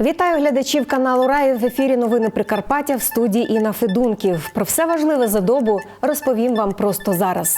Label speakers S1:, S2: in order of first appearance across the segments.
S1: Вітаю глядачів каналу Рай в ефірі Новини Прикарпаття в студії Інна Федунків. Про все важливе за добу розповім вам просто зараз.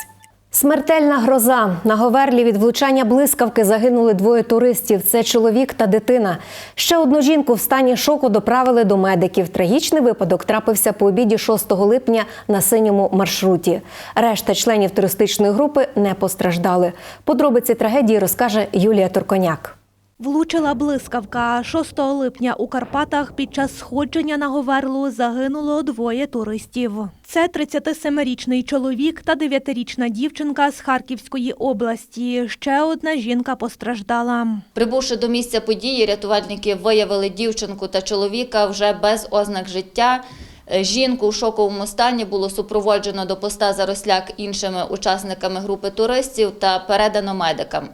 S1: Смертельна гроза на Говерлі від влучання блискавки загинули двоє туристів. Це чоловік та дитина. Ще одну жінку в стані шоку доправили до медиків. Трагічний випадок трапився по обіді 6 липня на синьому маршруті. Решта членів туристичної групи не постраждали. Подробиці трагедії розкаже Юлія Турконяк.
S2: Влучила блискавка. 6 липня у Карпатах під час сходження на Говерлу загинуло двоє туристів. Це 37-річний чоловік та 9-річна дівчинка з Харківської області. Ще одна жінка постраждала.
S3: Прибувши до місця події, рятувальники виявили дівчинку та чоловіка вже без ознак життя. Е, Жінку у шоковому стані було супроводжено до поста Заросляк іншими учасниками групи туристів та передано медикам.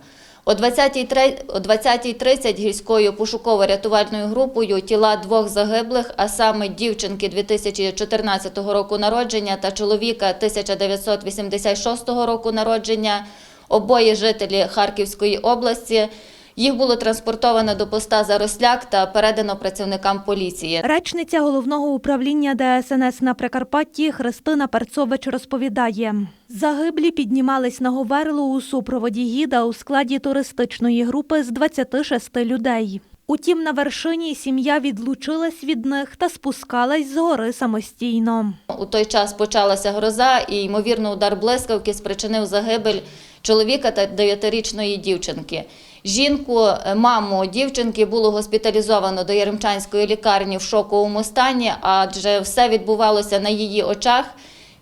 S3: О 20.30 о 20.30 гірською пошуково-рятувальною групою тіла двох загиблих, а саме дівчинки 2014 року народження та чоловіка 1986 року народження, обоє жителі Харківської області, їх було транспортовано до поста Заросляк та передано працівникам поліції.
S2: Речниця головного управління ДСНС на Прикарпатті Христина Перцович розповідає. Загиблі піднімались на Говерлу у супроводі гіда у складі туристичної групи з 26 людей. Утім, на вершині сім'я відлучилась від них та спускалась з гори самостійно.
S3: У той час почалася гроза, і ймовірно удар блискавки спричинив загибель чоловіка та дев'ятирічної дівчинки. Жінку, е, маму дівчинки, було госпіталізовано до Яремчанської лікарні в шоковому стані, адже все відбувалося на її очах.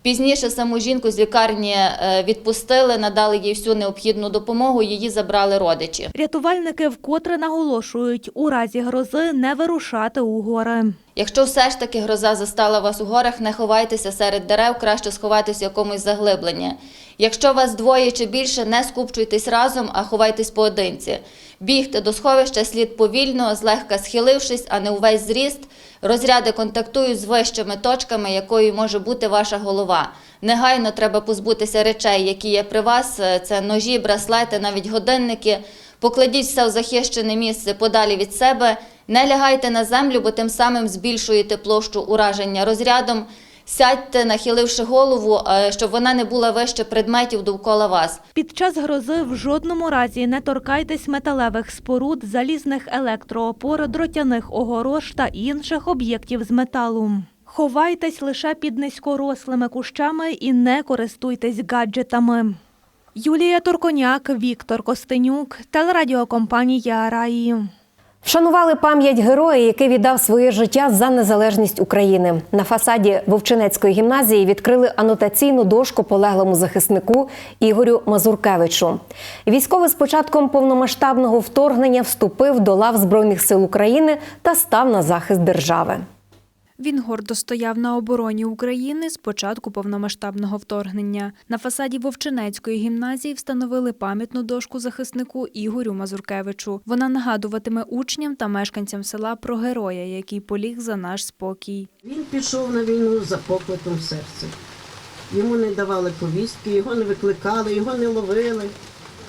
S3: Пізніше саму жінку з лікарні е, відпустили, надали їй всю необхідну допомогу. Її забрали родичі.
S2: Рятувальники вкотре наголошують, у разі грози не вирушати у гори.
S3: Якщо все ж таки гроза застала вас у горах, не ховайтеся серед дерев, краще сховайтеся в якомусь заглибленні. Якщо вас двоє чи більше, не скупчуйтесь разом, а ховайтесь поодинці. Бігти до сховища слід повільно, злегка схилившись, а не увесь зріст. Розряди контактують з вищими точками, якою може бути ваша голова. Негайно треба позбутися речей, які є при вас. Це ножі, браслети, навіть годинники. Покладіть все в захищене місце подалі від себе. Не лягайте на землю, бо тим самим збільшуєте площу ураження розрядом. Сядьте, нахиливши голову, е, щоб вона не була вище предметів довкола вас.
S2: Під час грози в жодному разі не торкайтесь металевих споруд, залізних електроопор, дротяних огорож та інших об'єктів з металу. Ховайтесь лише під низькорослими кущами і не користуйтесь гаджетами. Юлія Турконяк, Віктор Костенюк, телерадіокомпанія Раї.
S1: Вшанували пам'ять героя, який віддав своє життя за незалежність України. На фасаді Вовчинецької гімназії відкрили анотаційну дошку полеглому захиснику Ігорю Мазуркевичу. Військовий з початком повномасштабного вторгнення вступив до лав Збройних сил України та став на захист держави.
S4: Він гордо стояв на обороні України з початку повномасштабного вторгнення. На фасаді Вовчинецької гімназії встановили пам'ятну дошку захиснику Ігорю Мазуркевичу. Вона нагадуватиме учням та мешканцям села про героя, який поліг за наш спокій.
S5: Він пішов на війну за покликом серця. Йому не давали повістки, його не викликали, його не ловили.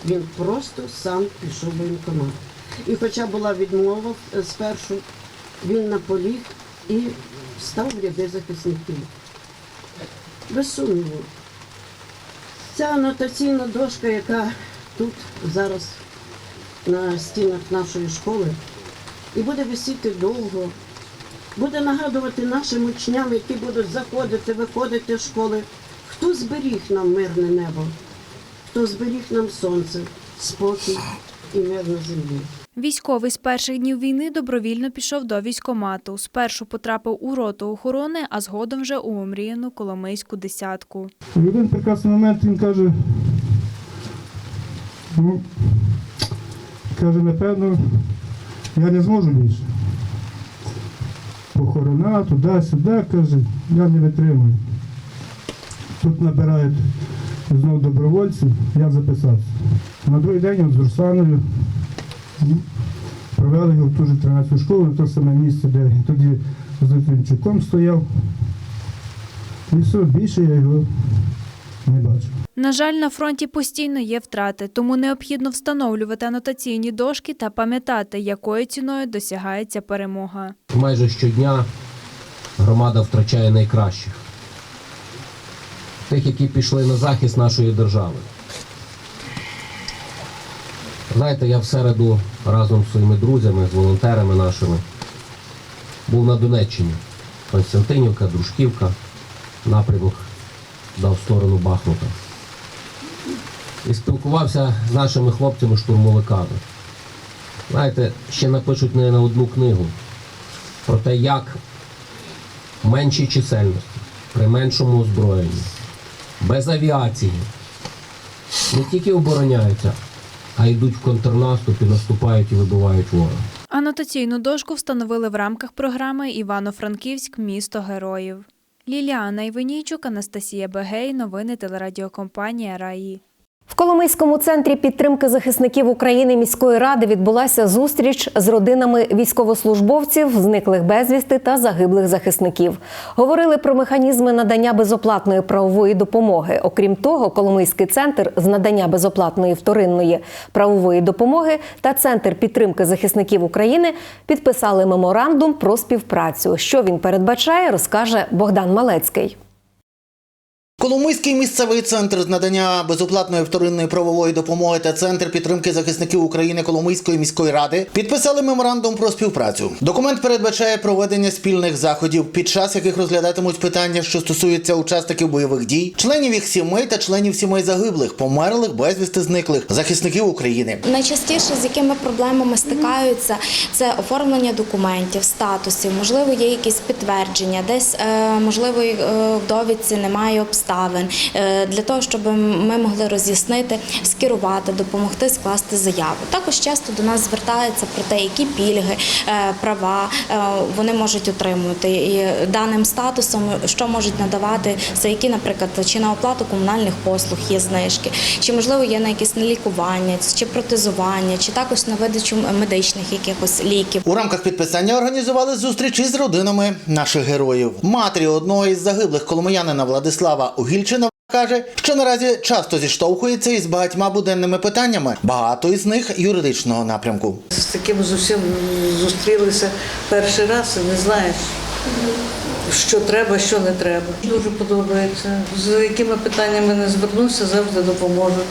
S5: Він просто сам пішов в воєнкомат. І хоча була відмова спершу, він наполіг і став в ряди захисників. Без сумніву. Ця анотаційна дошка, яка тут зараз на стінах нашої школи, і буде висіти довго, буде нагадувати нашим учням, які будуть заходити, виходити з школи, хто зберіг нам мирне небо, хто зберіг нам сонце, спокій і мир на землі.
S4: Військовий з перших днів війни добровільно пішов до військомату. Спершу потрапив у роту охорони, а згодом вже у омріяну Коломийську десятку.
S6: В один прекрасний момент він каже, ну, каже, напевно, я не зможу більше. Похорона, туди-сюди, каже, я не витримую. Тут набирають знов добровольців, я записався. На другий день з Русаною Провели його в ту ж 13 школу, на те саме місце, де він тоді з Литвинчуком стояв. І все, більше я його не бачив.
S4: На жаль, на фронті постійно є втрати, тому необхідно встановлювати анотаційні дошки та пам'ятати, якою ціною досягається перемога.
S7: Майже щодня громада втрачає найкращих. Тих, які пішли на захист нашої держави. Знаєте, я в середу разом з своїми друзями, з волонтерами нашими був на Донеччині. Константинівка, Дружківка, напрямок дав сторону Бахмута. І спілкувався з нашими хлопцями-штурмовиками. Знаєте, ще напишуть не на одну книгу про те, як в меншій чисельності, при меншому озброєнні, без авіації, не тільки обороняються, а йдуть в контрнаступ і наступають і вибивають ворога.
S4: Анотаційну дошку встановили в рамках програми Івано-Франківськ Місто героїв. Ліліана Івенійчук, Анастасія Бегей. Новини телерадіокомпанія Раї.
S1: В Коломийському центрі підтримки захисників України міської ради відбулася зустріч з родинами військовослужбовців, зниклих безвісти та загиблих захисників. Говорили про механізми надання безоплатної правової допомоги. Окрім того, Коломийський центр з надання безоплатної вторинної правової допомоги та центр підтримки захисників України підписали меморандум про співпрацю. Що він передбачає, розкаже Богдан Малецький.
S8: Коломийський місцевий центр з надання безоплатної вторинної правової допомоги та центр підтримки захисників України Коломийської міської ради підписали меморандум про співпрацю. Документ передбачає проведення спільних заходів, під час яких розглядатимуть питання, що стосуються учасників бойових дій, членів їх сімей та членів сімей загиблих, померлих, безвісти зниклих захисників України.
S9: Найчастіше з якими проблемами стикаються, це оформлення документів, статусів, можливо, є якісь підтвердження, десь е, можливо е, довідці немає обставин. Е, Для того, щоб ми могли роз'яснити, скерувати, допомогти скласти заяву. Також часто до нас звертаються про те, які пільги, е, права е, вони можуть отримувати і даним статусом, що можуть надавати, за які, наприклад, чи на оплату комунальних послуг є знижки, чи можливо є на якісь на лікування, чи протезування, чи також на видачу медичних якихось ліків.
S8: У рамках підписання організували зустрічі з родинами наших героїв. Матері одного із загиблих коломиянина Владислава Угільчина каже, що наразі часто зіштовхується із багатьма буденними питаннями, багато із них юридичного напрямку.
S10: З таким зовсім зустрілися перший раз і не знаєш, що треба, що не треба. Дуже подобається. З якими питаннями не звернуся, завжди допоможуть.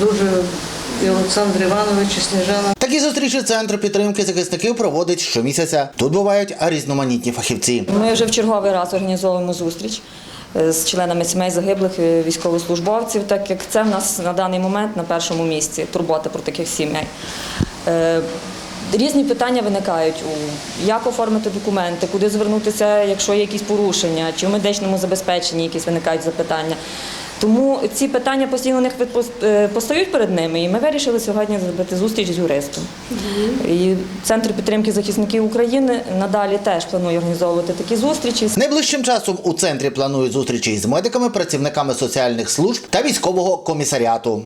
S10: Дуже і Олександр Іванович, і Сніжана.
S8: Такі зустрічі центр підтримки захисників проводить щомісяця. Тут бувають різноманітні фахівці.
S11: Ми вже в черговий раз організовуємо зустріч з членами сімей загиблих е, військовослужбовців, так як це в нас на даний момент на першому місці турбота про таких сімей. Е, Різні питання виникають у як оформити документи, куди звернутися, якщо є якісь порушення, чи в медичному забезпеченні якісь виникають запитання. Тому ці питання постійно них е, постають перед ними, і ми вирішили сьогодні зробити зустріч з юристом. І Центр підтримки захисників України надалі теж планує організовувати такі зустрічі.
S8: Найближчим часом у центрі планують зустрічі із медиками, працівниками соціальних служб та військового комісаріату.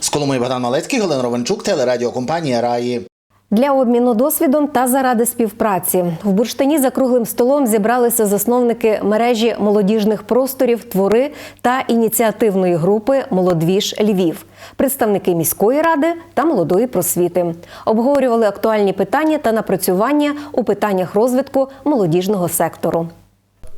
S8: З Коломиї Богдан Малецький, Галина Ровенчук, телерадіокомпанія Раї.
S1: Для обміну досвідом та заради співпраці в Бурштині за круглим столом зібралися засновники мережі молодіжних просторів, твори та ініціативної групи Молодвіж Львів, представники міської ради та молодої просвіти. Обговорювали актуальні питання та напрацювання у питаннях розвитку молодіжного сектору.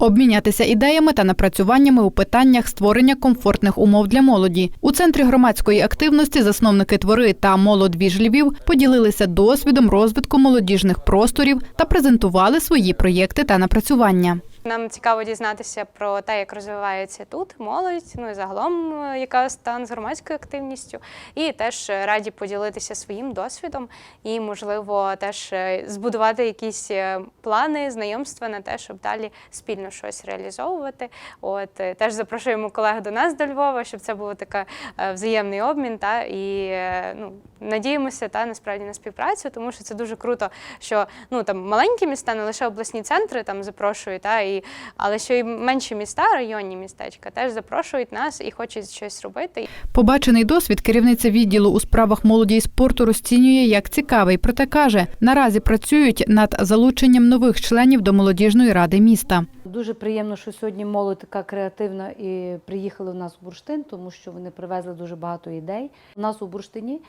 S12: Обмінятися ідеями та напрацюваннями у питаннях створення комфортних умов для молоді. У центрі громадської активності засновники твори та молодвіж Львів поділилися досвідом розвитку молодіжних просторів та презентували свої проєкти та напрацювання.
S13: Нам цікаво дізнатися про те, як розвивається тут молодь, ну і загалом, е, яка стан з громадською активністю, і теж е, раді поділитися своїм досвідом і, можливо, теж е, збудувати якісь плани, знайомства на те, щоб далі спільно щось реалізовувати. От теж запрошуємо колег до нас до Львова, щоб це був такий взаємний обмін. Та і ну надіємося та насправді на співпрацю, тому що це дуже круто, що ну там маленькі міста, не лише обласні центри там запрошують, та і і, але що й менші міста, районні містечка, теж запрошують нас і хочуть щось робити.
S12: Побачений досвід керівниця відділу у справах молоді і спорту розцінює як цікавий. Проте каже, наразі працюють над залученням нових членів до молодіжної ради міста.
S14: Дуже приємно, що сьогодні молодь така креативна і приїхали в нас у бурштин, тому що вони привезли дуже багато ідей. У нас у бурштині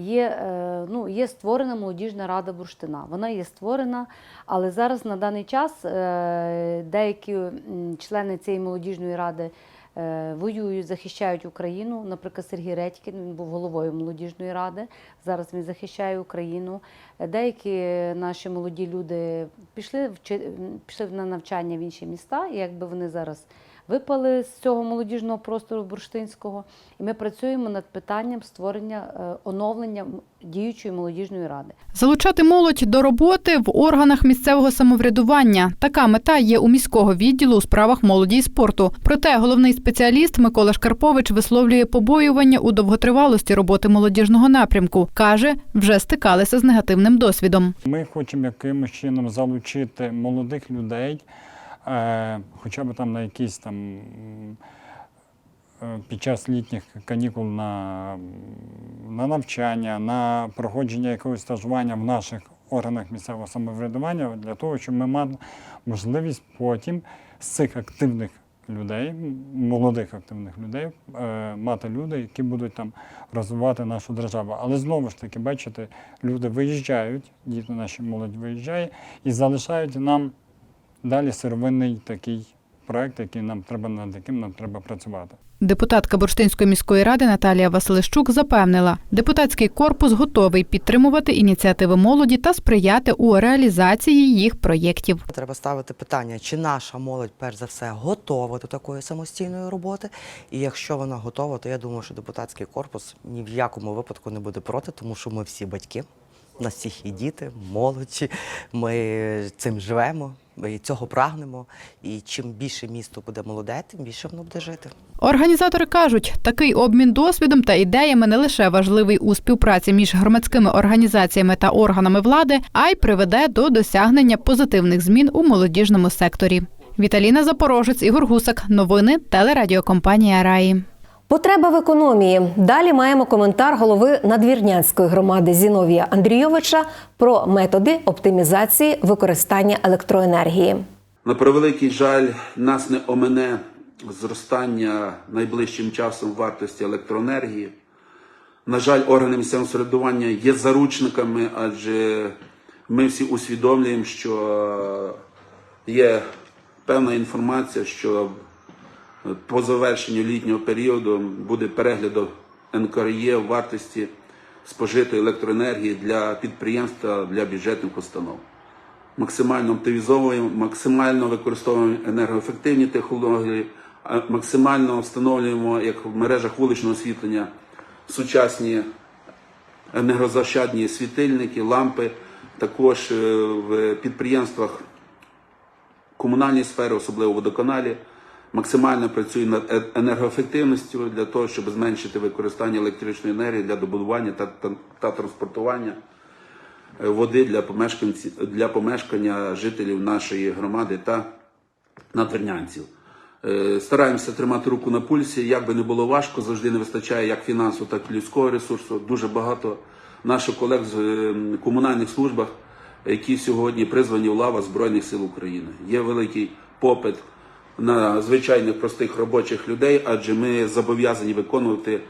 S14: є, е, ну, є створена молодіжна рада бурштина. Вона є створена, але зараз на даний час е, деякі члени цієї молодіжної ради. е, Воюють, захищають Україну. Наприклад, Сергій Редькін він був головою молодіжної ради. Зараз він захищає Україну. Деякі наші молоді люди пішли пішли на навчання в інші міста, і якби вони зараз випали з цього молодіжного простору бурштинського, і ми працюємо над питанням створення е, оновлення діючої молодіжної ради.
S12: Залучати молодь до роботи в органах місцевого самоврядування. Така мета є у міського відділу у справах молоді і спорту. Проте головний спеціаліст Микола Шкарпович висловлює побоювання у довготривалості роботи молодіжного напрямку. каже, вже стикалися з негативним досвідом.
S15: Ми хочемо якимось чином залучити молодих людей, хоча б там на якісь там е, під час літніх канікул на, на навчання, на проходження якогось стажування в наших органах місцевого самоврядування для того, щоб ми мали можливість потім з цих активних людей, молодих активних людей, е, мати люди, які будуть там розвивати нашу державу. Але знову ж таки, бачите, люди виїжджають, діти наші молодь виїжджає і залишають нам далі сировинний такий проект, який нам треба над яким нам треба працювати.
S12: Депутатка Бурштинської міської ради Наталія Василищук запевнила, депутатський корпус готовий підтримувати ініціативи молоді та сприяти у реалізації їх проєктів.
S16: Треба ставити питання, чи наша молодь, перш за все, готова до такої самостійної роботи. І якщо вона готова, то я думаю, що депутатський корпус ні в якому випадку не буде проти, тому що ми всі батьки, у нас всіх і діти, молодші, ми цим живемо, ми цього прагнемо. І чим більше місто буде молоде, тим більше воно буде жити.
S12: Організатори кажуть, такий обмін досвідом та ідеями не лише важливий у співпраці між громадськими організаціями та органами влади, а й приведе до досягнення позитивних змін у молодіжному секторі. Віталіна Запорожець, Ігор Гусак. Новини телерадіокомпанія Раї.
S1: Потреба в економії. Далі маємо коментар голови надвірнянської громади Зіновія Андрійовича про методи оптимізації використання електроенергії.
S17: На превеликий жаль, нас не омене зростання найближчим часом вартості електроенергії. На жаль, органи місцевого самоврядування є заручниками, адже ми всі усвідомлюємо, що є певна інформація, що по завершенню літнього періоду буде перегляд НКРЄ вартості спожитої електроенергії для підприємств та для бюджетних установ максимально оптимізовуємо, максимально використовуємо енергоефективні технології, максимально встановлюємо, як в мережах вуличного освітлення, сучасні енергозащадні світильники, лампи. Також е, в підприємствах комунальної сфери, особливо водоканалі, максимально працює над е- енергоефективністю для того, щоб зменшити використання електричної енергії для добудування та, та, та транспортування е, води для помешканців для помешкання жителів нашої громади та надвірнянців. Е, Стараємося тримати руку на пульсі. Як би не було важко, завжди не вистачає як фінансового, так і людського ресурсу. Дуже багато наших колег з е, комунальних службах, які сьогодні призвані в лава Збройних сил України. Є великий попит на звичайних простих робочих людей, адже ми зобов'язані виконувати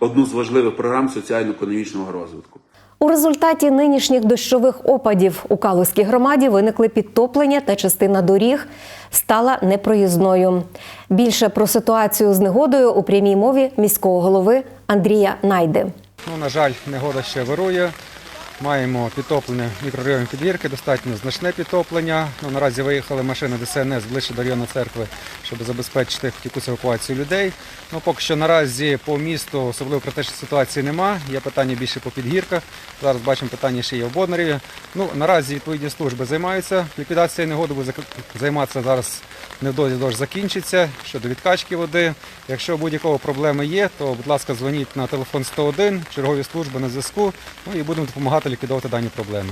S17: одну з важливих програм соціально-економічного розвитку.
S1: У результаті нинішніх дощових опадів у Калузькій громаді виникли підтоплення та частина доріг стала непроїзною. Більше про ситуацію з негодою у прямій мові міського голови Андрія Найди.
S18: Ну, на жаль, негода ще вирує. Маємо підтоплення мікрорайону підвірки, достатньо значне підтоплення. Ну, наразі виїхали машини ДСНС ближче до району церкви, щоб забезпечити якусь евакуацію людей. Ну, поки що наразі по місту особливо критичної ситуації нема. Є питання більше по підгірках. Зараз бачимо питання ще є в Боднарі. Ну, наразі відповідні служби займаються ліквідацією негоди, буде займатися зараз невдовзі дощ закінчиться щодо відкачки води. Якщо будь-якого проблеми є, то будь ласка, дзвоніть на телефон 101, чергові служби на зв'язку. Ну і будемо допомагати ліквідувати дані проблеми.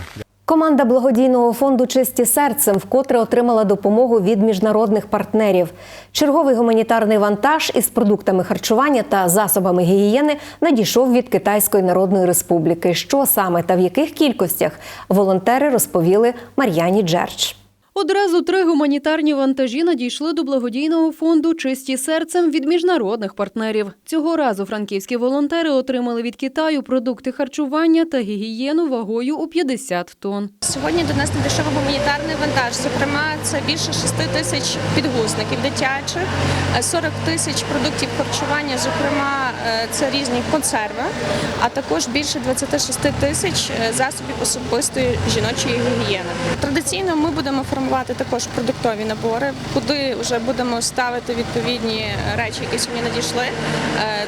S1: Команда благодійного фонду Чисті серцем вкотре отримала допомогу від міжнародних партнерів. Черговий гуманітарний вантаж із продуктами харчування та засобами гігієни надійшов від Китайської Народної Республіки. Що саме та в яких кількостях волонтери розповіли Мар'яні Джерч.
S19: Одразу три гуманітарні вантажі надійшли до благодійного фонду Чисті серцем від міжнародних партнерів. Цього разу франківські волонтери отримали від Китаю продукти харчування та гігієну вагою у 50 тонн.
S20: Сьогодні до нас надійшов гуманітарний вантаж. Зокрема, це більше 6 тисяч підгузників дитячих, е, 40 тисяч продуктів харчування. Зокрема, це різні консерви, а також більше 26 тисяч е, засобів особистої жіночої гігієни. Традиційно ми будемо формувати також продуктові набори, куди вже будемо ставити відповідні речі, які сьогодні надійшли. Е,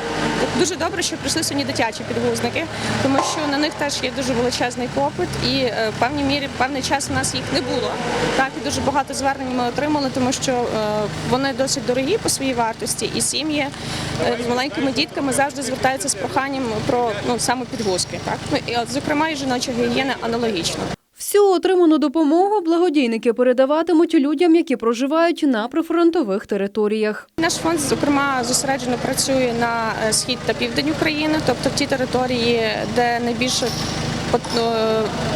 S20: Дуже добре, що прийшли сьогодні дитячі підгузники, тому що на них теж є дуже величезний попит, і е, в певній мірі певний час у нас їх не було. Так і дуже багато звернень ми отримали, тому що е, вони досить дорогі по своїй вартості, і сім'ї е, з маленькими дітками завжди звертаються з проханням про ну саме підгузки. Так ну і от, зокрема і жіноча гігієна аналогічно.
S19: Всю отриману допомогу благодійники передаватимуть людям, які проживають на прифронтових територіях.
S20: Наш фонд, зокрема, зосереджено працює на е, схід та південь України, тобто ті території, де найбільше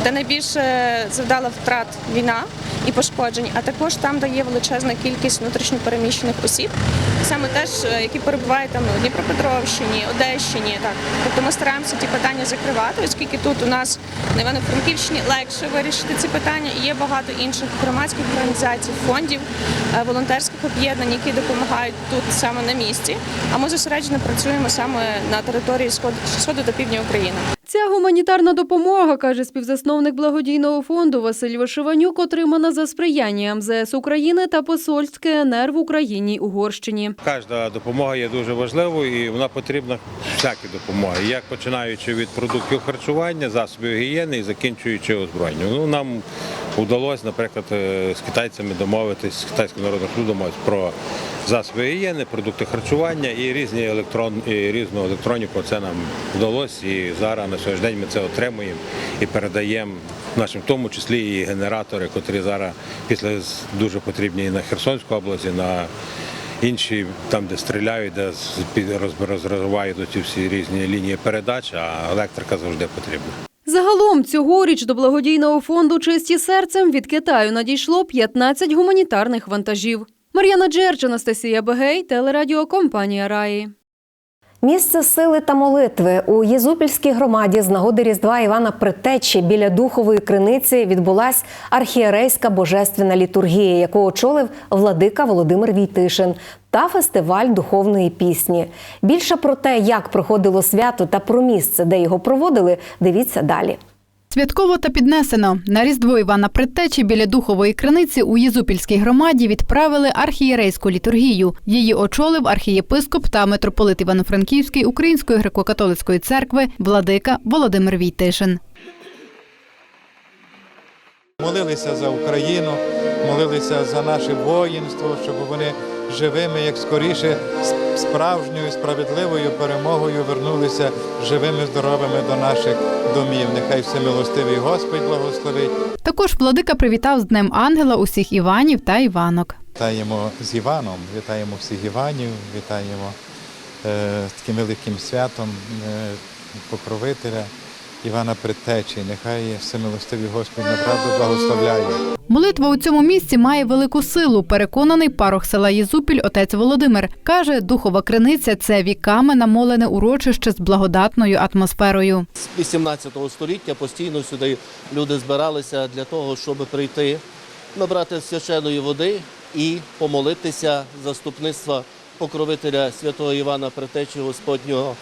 S20: де найбільше завдала втрат війна і пошкоджень, а також там, де є величезна кількість внутрішньопереміщених осіб, саме теж е, які перебувають там у Дніпропетровщині, Одещині. Так, тобто ми стараємося ті питання закривати, оскільки тут у нас на Івано-Франківщині легше вирішити ці питання. І є багато інших громадських організацій, фондів, е, волонтерських об'єднань, які допомагають тут саме на місці. А ми зосереджено працюємо саме на території сходу та півдня України.
S19: Ця гуманітарна допомога, каже співзасновник благодійного фонду Василь Вишиванюк, отримана за сприяння МЗС України та посольське КНР в Україні Угорщині.
S21: Кожна допомога є дуже важливою і вона потрібна всякі допомоги, як починаючи від продуктів харчування, засобів гігієни і закінчуючи озброєнням. Ну нам вдалося, наприклад, е, з китайцями домовитись, з китайським суду домовитись про засоби гігієни, продукти харчування і різні електрон, і різну електроніку. Це нам вдалося і зараз на сьогоднішній день ми це отримуємо і передаємо нашим, в тому числі і генератори, котрі зараз після дуже потрібні на Херсонську область, і на інші там, де стріляють, де розривають ці всі різні лінії передач, а електрика завжди потрібна.
S19: Загалом цьогоріч до благодійного фонду Чисті серцем від Китаю надійшло 15 гуманітарних вантажів. Мар'яна Джерч, Анастасія Бегей, телерадіокомпанія Раї.
S1: Місце сили та молитви у Єзупільській громаді з нагоди Різдва Івана Притечі біля духової криниці відбулась архієрейська божественна літургія, яку очолив владика Володимир Війтишин, та фестиваль духовної пісні. Більше про те, як проходило свято та про місце, де його проводили, дивіться далі.
S12: Святково та піднесено на різдво Івана Предтечі біля духової криниці у Єзупільській громаді відправили архієрейську літургію. Її очолив архієпископ та митрополит Івано-Франківський Української греко-католицької церкви владика Володимир Війтишин.
S22: Молилися за Україну, молилися за наше воїнство, щоб вони живими, як скоріше, справжньою справедливою перемогою вернулися живими, здоровими до наших домів. Нехай всемилостивий Господь благословить.
S12: Також владика привітав з Днем Ангела усіх Іванів та Іванок.
S22: Вітаємо з Іваном, вітаємо всіх Іванів, вітаємо е, з таким великим святом е, покровителя Івана Предтечі. Нехай всемилостивий Господь направду благословляє.
S12: Молитва у цьому місці має велику силу. Переконаний парох села Єзупіль отець Володимир каже, духова криниця це віками намолене урочище з благодатною атмосферою.
S23: З 18 століття постійно сюди люди збиралися для того, щоб прийти, набрати священої води і помолитися заступництва покровителя святого Івана Претечі Господнього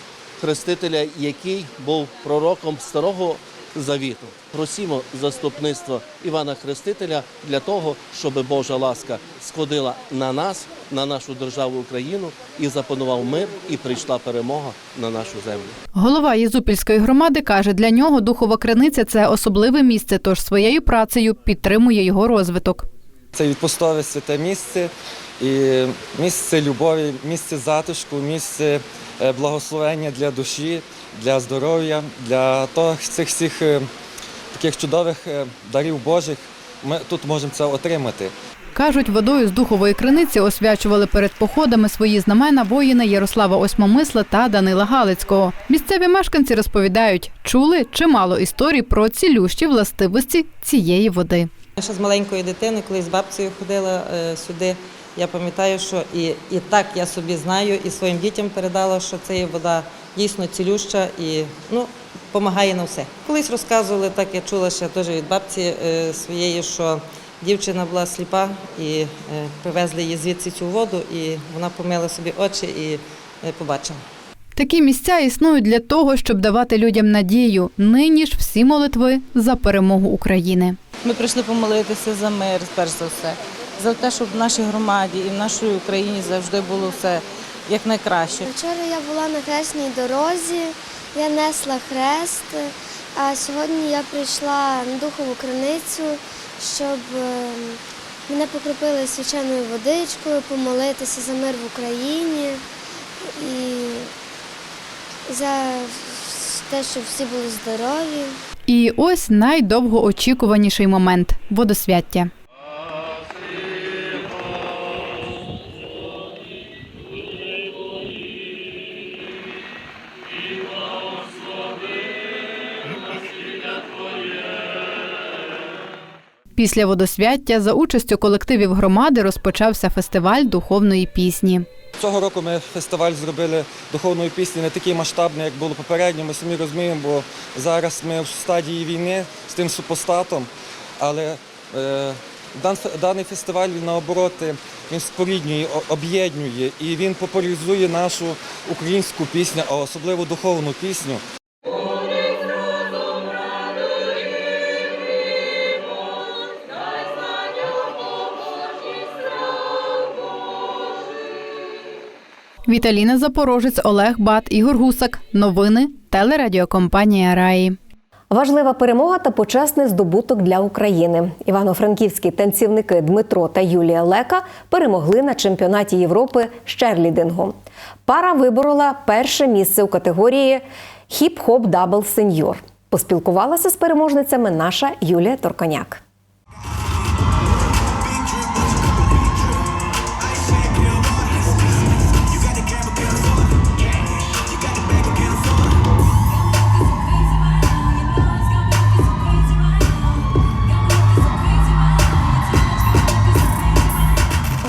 S23: Хрестителя, який був пророком Старого Завіту. Просімо заступництва Івана Хрестителя для того, щоб Божа ласка сходила на нас, на нашу державу Україну, і запанував мир, і прийшла перемога на нашу землю.
S12: Голова Єзупільської громади каже, для нього духова криниця це особливе місце, тож своєю працею підтримує його розвиток.
S24: Це відпустове святе місце і місце любові, місце затишку, місце благословення для душі, для здоров'я, для того, цих всіх е,
S18: таких чудових е, дарів Божих ми тут можемо це отримати.
S12: Кажуть, водою з духової криниці освячували перед походами свої знамена воїни Ярослава Осьмомисла та Данила Галицького. Місцеві мешканці розповідають, чули чимало історій про цілющі властивості цієї води.
S11: Я ще з маленької дитини, коли з бабцею ходила е, сюди, я пам'ятаю, що і, і так я собі знаю, і своїм дітям передала, що це є вода дійсно цілюща і ну, допомагає на все. Колись розказували, так я чула ще теж від бабці е, своєї, що дівчина була сліпа і е, привезли її звідси цю воду, і вона помила собі очі і е, побачила.
S12: Такі місця існують для того, щоб давати людям надію. Нині ж всі молитви за перемогу України.
S25: Ми прийшли помолитися за мир, перш за все, за те, щоб в нашій громаді і в нашій Україні завжди було все як найкраще.
S14: Вчора я була на хресній дорозі, я несла хрест, а сьогодні я прийшла на духову криницю, щоб е, мене покропили свяченою водичкою, помолитися за мир в Україні і за те, щоб всі були здорові.
S12: І ось найдовгоочікуваніший момент водосвяття. Після водосвяття за участю колективів громади розпочався фестиваль духовної пісні.
S18: Цього року ми фестиваль зробили духовної пісні не такий масштабний, як було попередньо. Ми самі розуміємо, бо зараз ми в стадії війни з тим супостатом. Але е, даний фестиваль він наоборот він споріднює, об'єднує і він популяризує нашу українську пісню, а особливо духовну пісню.
S12: Віталіна Запорожець, Олег Бат, Ігор Гусак. Новини телерадіокомпанія Раї.
S1: Важлива перемога та почесний здобуток для України. Івано-франківські танцівники Дмитро та Юлія Лека перемогли на чемпіонаті Європи з черлідингу. Пара виборола перше місце у категорії хіп-хоп дабл сеньор. Поспілкувалася з переможницями наша Юлія Торконяк.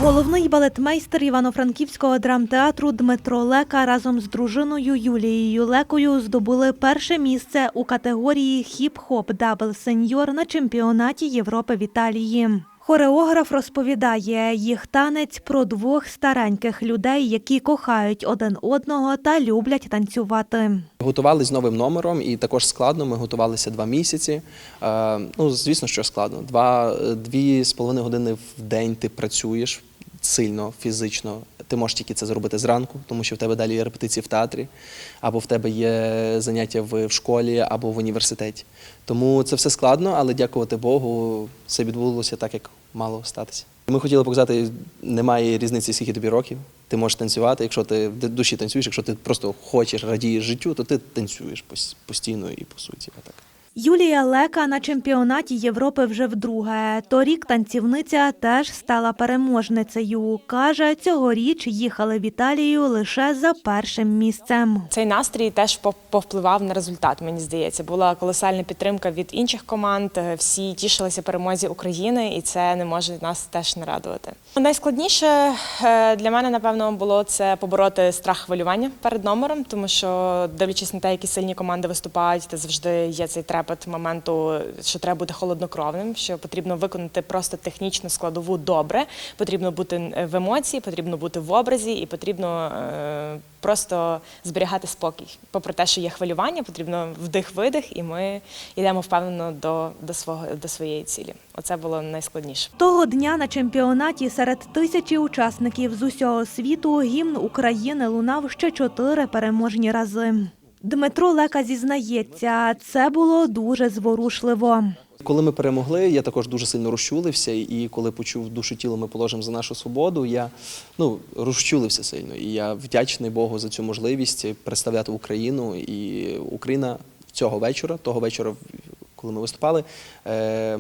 S2: Головний балетмейстер Івано-Франківського драмтеатру Дмитро Лека разом з дружиною Юлією Лекою здобули перше місце у категорії хіп-хоп дабл сеньор на чемпіонаті Європи в Італії. Хореограф розповідає, їх танець про двох стареньких людей, які кохають один одного та люблять танцювати.
S26: Готувалися новим номером, і також складно. Ми готувалися два місяці. Е, Ну, звісно, що складно. Два, дві з половиною години в день ти працюєш сильно, фізично. Ти можеш тільки це зробити зранку, тому що в тебе далі є репетиції в театрі, або в тебе є заняття в школі, або в університеті. Тому це все складно, але дякувати Богу, все відбулося так, як мало статися. Ми хотіли показати, немає різниці, скільки тобі років. Ти можеш танцювати. Якщо ти в душі танцюєш, якщо ти просто хочеш, радієш життю, то ти танцюєш постійно і по суті. Отак.
S2: Юлія Лека на чемпіонаті Європи вже вдруге. Торік танцівниця теж стала переможницею. Каже, цьогоріч їхали в Італію лише за першим місцем.
S27: Цей настрій теж по- повпливав на результат. Мені здається, була колосальна підтримка від інших команд. е, Всі тішилися перемозі України, і це не може нас теж не радувати. Найскладніше е, для мене, напевно, було це побороти страх хвилювання перед номером, тому що, дивлячись на те, які сильні команди виступають, то завжди є цей трепет моменту, що треба бути холоднокровним, що потрібно виконати просто технічну складову добре. Потрібно бути е, в емоції, потрібно бути в образі, і потрібно е, просто зберігати спокій. Попри те, що є хвилювання, потрібно вдих-видих, і ми йдемо впевнено до, до свого до своєї цілі. Оце було найскладніше.
S2: Того дня на чемпіонаті серед тисячі учасників з усього світу гімн України лунав ще чотири переможні рази. Дмитро Лека зізнається, це було дуже зворушливо.
S26: Коли ми перемогли, я також дуже сильно розчулився, і коли почув душу тіло, ми положимо за нашу свободу. Я ну розчулився сильно. І я вдячний Богу за цю можливість представляти Україну. І Україна цього вечора, того вечора, коли ми виступали, е,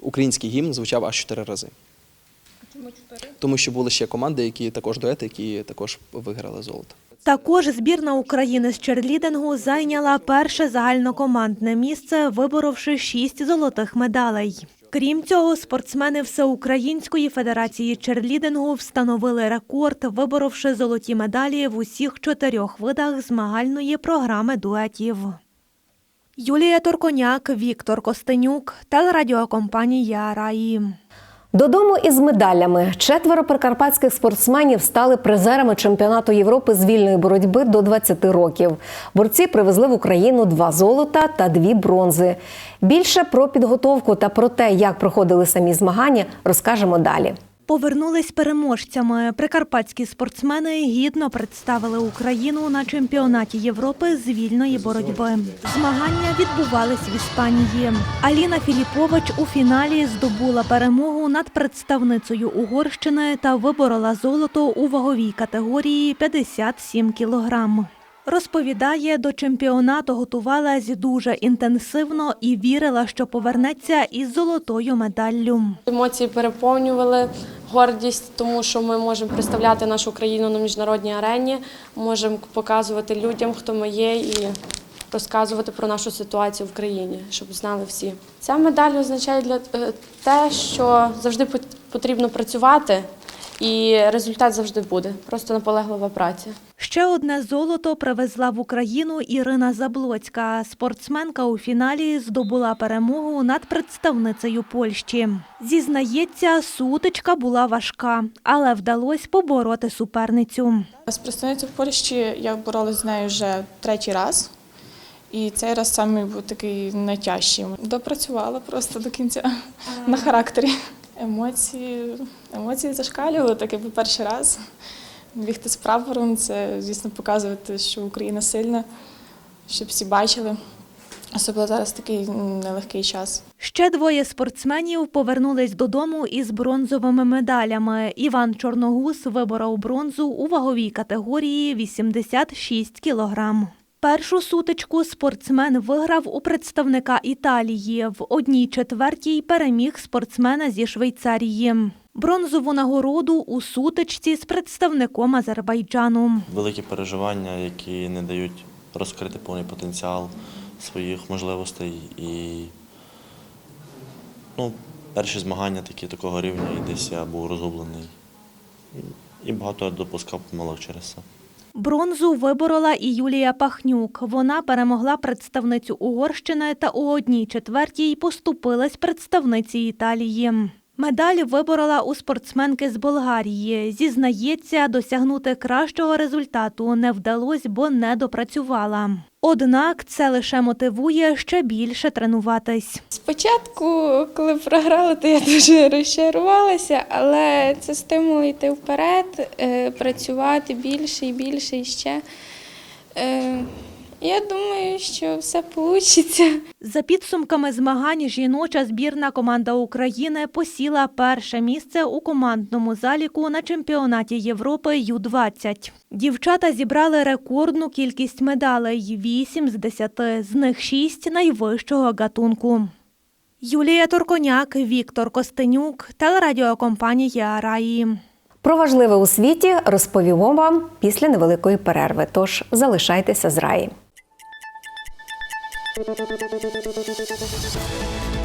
S26: український гімн звучав аж чотири рази. Тому що були ще команди, які також дуети, які також виграли золото.
S2: Також збірна України з черлідингу зайняла перше загальнокомандне місце, виборовши шість золотих медалей. Крім цього, спортсмени Всеукраїнської федерації черлідингу встановили рекорд, виборовши золоті медалі в усіх чотирьох видах змагальної програми дуетів. Юлія Торконяк, Віктор Костенюк, телерадіокомпанія Раї.
S1: Додому із медалями четверо прикарпатських спортсменів стали призерами чемпіонату Європи з вільної боротьби до 20 років. Борці привезли в Україну два золота та дві бронзи. Більше про підготовку та про те, як проходили самі змагання, розкажемо далі.
S2: Повернулись переможцями. Прикарпатські спортсмени гідно представили Україну на чемпіонаті Європи з вільної боротьби. Змагання відбувались в Іспанії. Аліна Філіпович у фіналі здобула перемогу над представницею Угорщини та виборола золото у ваговій категорії 57 кілограм. Розповідає, до чемпіонату готувалась дуже інтенсивно і вірила, що повернеться із золотою медаллю.
S28: Емоції переповнювали гордість, тому що ми можемо представляти нашу країну на міжнародній арені, можемо показувати людям, хто ми є, і розказувати про нашу ситуацію в країні, щоб знали всі. Ця медаль означає для е, те, що завжди потрібно працювати, і результат завжди буде. Просто наполеглива праця.
S2: Ще одне золото привезла в Україну Ірина Заблоцька. Спортсменка у фіналі здобула перемогу над представницею Польщі. Зізнається, сутичка була важка, але вдалося побороти суперницю.
S29: З представницею Польщі я боролась з нею вже третій раз. І цей раз саме був такий найтяжчий. Допрацювала просто до кінця на характері. Емоції, емоції зашкалювали, так якби перший раз. Бігти з прапором це, звісно, показувати, що Україна сильна, щоб всі бачили. Особливо зараз такий нелегкий час.
S2: Ще двоє спортсменів повернулись додому із бронзовими медалями. Іван Чорногуз виборов бронзу у ваговій категорії 86 кілограм. Першу сутичку спортсмен виграв у представника Італії. В одній четвертій переміг спортсмена зі Швейцарії. Бронзову нагороду у сутичці з представником Азербайджану.
S30: великі переживання, які не дають розкрити повний потенціал своїх можливостей. І ну, перші змагання такі такого рівня, і десь я був розгублений. І багато допускав помилок через це.
S2: Бронзу виборола і Юлія Пахнюк. Вона перемогла представницю Угорщини та у одній четвертій поступилась представниці Італії. Медаль виборола у спортсменки з Болгарії. Зізнається, досягнути кращого результату не вдалося, бо не допрацювала. Однак це лише мотивує ще більше тренуватись.
S31: Спочатку, коли програла, то я дуже розчарувалася, але це стимул йти вперед, е, працювати більше і більше і ще. Я думаю, що все вийде.
S2: За підсумками змагань, жіноча збірна команда України посіла перше місце у командному заліку на чемпіонаті Європи Ю-20. Дівчата зібрали рекордну кількість медалей – 8 з 10, з них 6 найвищого гатунку. Юлія Турконяк, Віктор Костенюк, телерадіокомпанія Раї.
S1: Про важливе у світі розповімо вам після невеликої перерви. Тож залишайтеся з раї. Thank you.